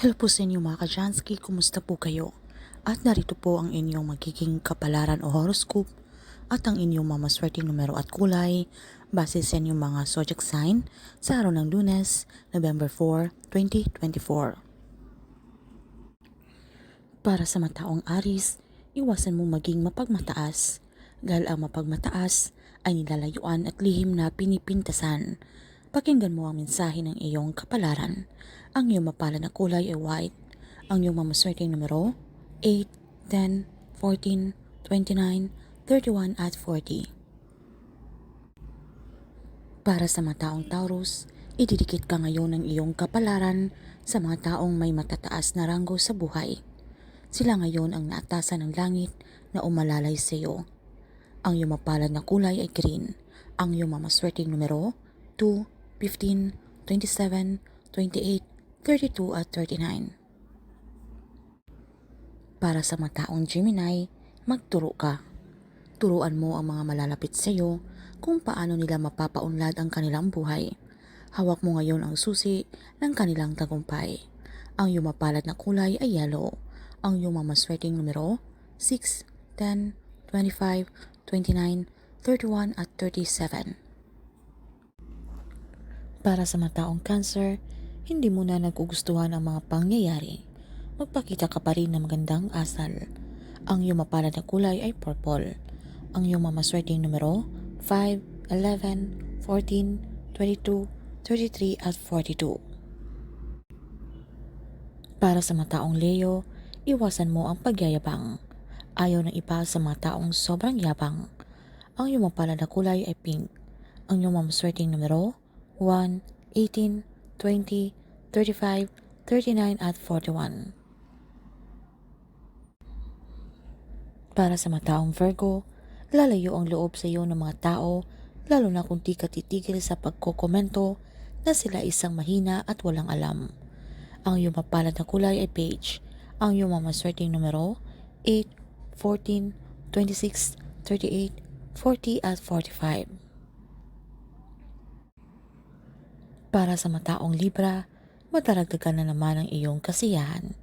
Hello po sa inyo mga kajansky, kumusta po kayo? At narito po ang inyong magiging kapalaran o horoscope at ang inyong mamaswerteng numero at kulay base sa inyong mga zodiac sign sa araw ng lunes, November 4, 2024. Para sa mataong Aris, iwasan mo maging mapagmataas dahil ang mapagmataas ay nilalayuan at lihim na pinipintasan. Pakinggan mo ang mensahe ng iyong kapalaran. Ang iyong mapala na kulay ay white. Ang iyong mamaswerteng numero 8, 10, 14, 29, 31 at 40. Para sa mataong Taurus, ididikit ka ngayon ng iyong kapalaran sa mga taong may matataas na ranggo sa buhay. Sila ngayon ang naatasan ng langit na umalalay sa iyo. Ang iyong mapalad na kulay ay green. Ang iyong mamaswerteng numero 2, 15, 27, 28, 32 at 39. Para sa mataong Gemini, magturo ka. Turuan mo ang mga malalapit sa iyo kung paano nila mapapaunlad ang kanilang buhay. Hawak mo ngayon ang susi ng kanilang tagumpay. Ang iyong mapalad na kulay ay yellow. Ang iyong mamaswerteng numero 6, 10, 25, 29, 31 at 37. Para sa mataong cancer, hindi mo na nagugustuhan ang mga pangyayari. Magpakita ka pa rin ng magandang asal. Ang iyong mapalad na kulay ay purple. Ang iyong mamaswerteng numero 5, 11, 14, 22, 33 at 42. Para sa mataong Leo, iwasan mo ang pagyayabang. Ayaw ng iba sa mga taong sobrang yabang. Ang iyong mapalad na kulay ay pink. Ang iyong mamaswerteng numero 1, 18, 20, 35, 39 at 41. Para sa mataong Virgo, lalayo ang loob sa iyo ng mga tao lalo na kung di ka titigil sa pagkokomento na sila isang mahina at walang alam. Ang iyong mapalad na kulay ay beige. Ang iyong mamaswerteng numero 8, 14, 26, 38, 40 at 45. Para sa mataong Libra, madaragdagan na naman ang iyong kasiyahan.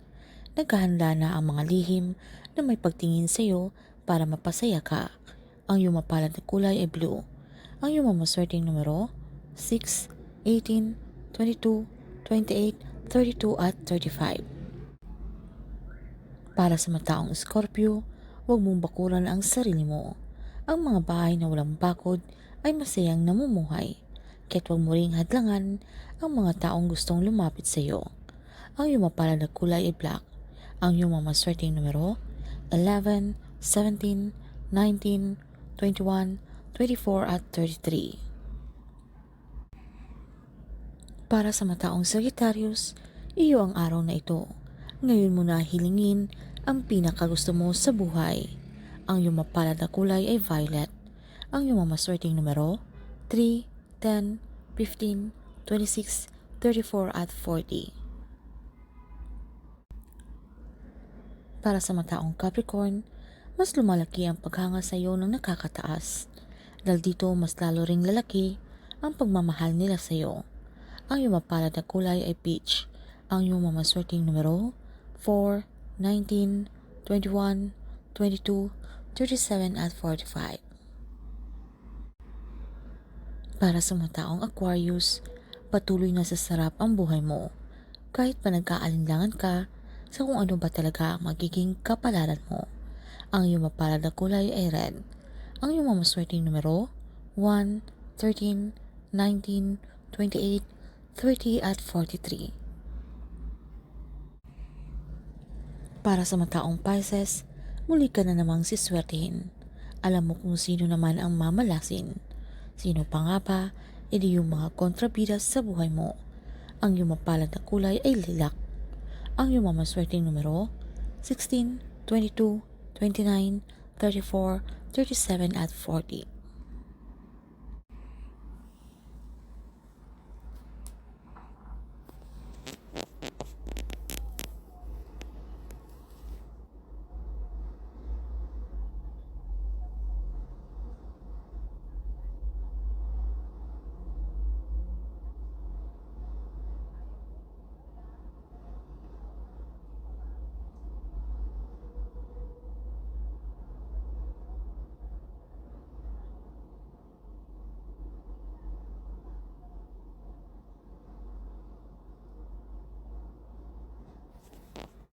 Naghahanda na ang mga lihim na may pagtingin sa iyo para mapasaya ka. Ang iyong mapalad na kulay ay blue. Ang iyong mamaswerteng numero 6, 18, 22, 28, 32 at 35. Para sa mataong Scorpio, huwag mong bakuran ang sarili mo. Ang mga bahay na walang bakod ay masayang namumuhay. Kaya't huwag mo ring hadlangan ang mga taong gustong lumapit sa iyo. Ang iyong mapalad na kulay ay black. Ang iyong mamaswerteng numero 11, 17, 19, 21, 24 at 33. Para sa mataong Sagittarius, iyo ang araw na ito. Ngayon mo na hilingin ang pinakagusto mo sa buhay. Ang iyong mapalad na kulay ay violet. Ang iyong mamaswerteng numero 3, 10, 15, 26, 34 at 40. Para sa mataong Capricorn, mas lumalaki ang paghanga sa iyo ng nakakataas. Dahil dito mas lalo ring lalaki ang pagmamahal nila sa iyo. Ang iyong mapalad na kulay ay peach. Ang iyong mamaswerteng numero 4, 19, 21, 22, 37 at 45. Para sa mga taong Aquarius, patuloy na sa sarap ang buhay mo. Kahit pa nagkaalinlangan ka sa kung ano ba talaga ang magiging kapalaran mo. Ang iyong mapalad na kulay ay red. Ang iyong mamaswerteng numero 1, 13, 19, 28, 30 at 43. Para sa mataong Pisces, muli ka na namang siswertihin. Alam mo kung sino naman ang mamalasin. Sino pa nga ba, edi yung mga kontrabida sa buhay mo. Ang iyong mapalad na kulay ay lilac. Ang iyong mamaswerteng numero 16, 22, 29, 34, 37 at 40.